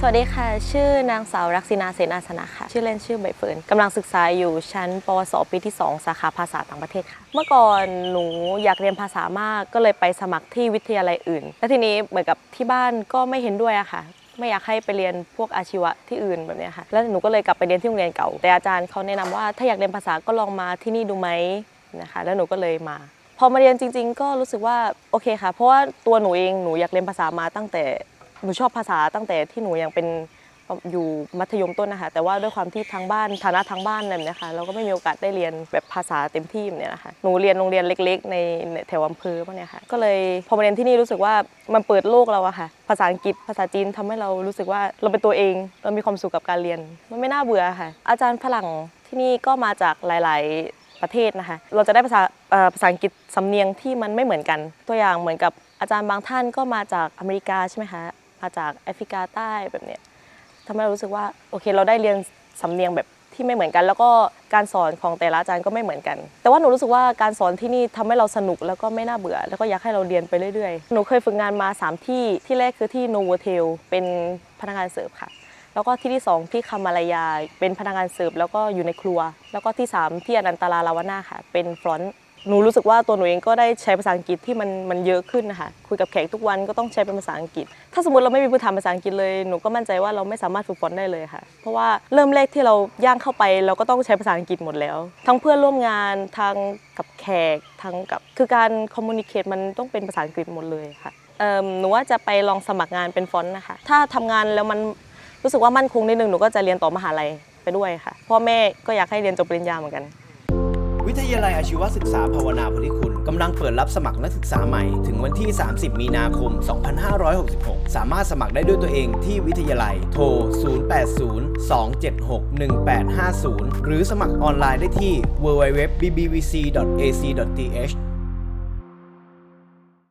สวัสดีค่ะ ชื่อนางสาวรักษินาเสนาสนะค่ะ ชื่อเล่นชื่อใบเฟิร์นกำลังศึกษาอยู่ชั้นปวสปีที่ 2 สาขาภาษาต่างประเทศค่ะ เมื่อก่อนหนูอยากเรียนภาษามากก็เลยไปสมัครที่วิทยาลัยอื่น และทีนี้เหมือนกับที่บ้านก็ไม่เห็นด้วยอะค่ะไม่อยากให้ไปเรียนพวกอาชีวะที่อื่นแบบนี้ค่ะ แล้วหนูก็เลยกลับไปเรียนที่โรงเรียนเก่า แต่อาจารย์เขาแนะนำว่าถ้าอยากเรียนภาษาก็ลองมาที่นี่ดูไหมนะคะ แล้วหนูก็เลยมา พอมาเรียนจริง ๆ ก็รู้สึกว่าโอเคค่ะ เพราะว่าตัวหนูเองหนูอยากเรียนภาษามาตั้งแต่ หนูชอบภาษาตั้งแต่ที่หนูยังเป็นอยู่มัธยมต้นนะคะแต่ว่าด้วยความที่ทางบ้านฐานะทางบ้านอะไรแบบเนี้ยค่ะเราก็ไม่มีโอกาสได้เรียนแบบภาษาเต็มที่เนี้ยนะคะหนูเรียนโรงเรียนเล็ก ๆ ในแถวอำเภอพวกเนี้ยค่ะก็เลยพอมาเรียนที่นี่รู้สึกว่ามันเปิดโลกเราอะค่ะ ภาษาอังกฤษภาษาจีนทำให้เรารู้สึกว่าเราเป็นตัวเอง เรามีความสุขกับการเรียน มันไม่น่าเบื่อค่ะ อาจารย์ฝรั่งที่นี่ก็มาจากหลายๆประเทศนะคะเราจะได้ภาษาภาษาอังกฤษสำเนียงที่มันไม่เหมือนกัน ตัวอย่างเหมือนกับอาจารย์บางท่านก็มาจากอเมริกาใช่ไหมคะ มาจากแอฟริกาใต้แบบเนี้ยทำให้เรารู้สึกว่าโอเค เราได้เรียนสำเนียงแบบที่ไม่เหมือนกัน แล้วก็การสอนของแต่ละอาจารย์ก็ไม่เหมือนกัน แต่ว่าหนูรู้สึกว่าการสอนที่นี่ทำให้เราสนุกแล้วก็ไม่น่าเบื่อ แล้วก็อยากให้เราเรียนไปเรื่อยๆ หนูเคยฝึกงานมา 3 ที่ที่แรกคือที่โนโวเทลเป็นพนักงานเสิร์ฟค่ะแล้วก็ที่ที่ 2 ที่คามาลายาเป็นพนักงานเสิร์ฟแล้วก็อยู่ในครัว แล้วก็ที่ 3 ที่อนันตาลาลาวนาค่ะ เป็นฟรอนต์ หนูรู้สึกว่าตัวหนูเองก็ได้ใช้ภาษาอังกฤษที่มันมันเยอะขึ้นนะคะคุยกับแขกทุกวันก็ต้องใช้เป็นภาษาอังกฤษ ถ้าสมมติเราไม่มีพื้นฐานภาษาอังกฤษเลยหนูก็มั่นใจว่าเราไม่สามารถฝึกฝนได้เลยค่ะ เพราะว่าเริ่มแรกที่เราย่างเข้าไป เราก็ต้องใช้ภาษาอังกฤษหมดแล้ว ทั้งเพื่อนร่วมงานทั้งกับแขกทั้งกับคือการคอมมูนิเคตมันต้องเป็นภาษาอังกฤษหมดเลยค่ะหนูว่าจะไปลองสมัครงานเป็นฟอนต์นะคะ ถ้าทำงานแล้วมันรู้สึกว่ามั่นคงนิดนึงหนูก็จะเรียนต่อมหาลัยไปด้วยค่ะพ่อแม่ก็อยากให้เรียนจบปริญญาเหมือนกัน วิทยาลัยอาชีวศึกษาภาวนาพลิคุณกำลังเปิดรับสมัครนักศึกษาใหม่ ถึงวันที่ 30 มีนาคม 2566 สามารถสมัครได้ด้วยตัวเองที่วิทยาลัย โทร 0802761850 หรือสมัครออนไลน์ได้ที่ www.bbvc.ac.th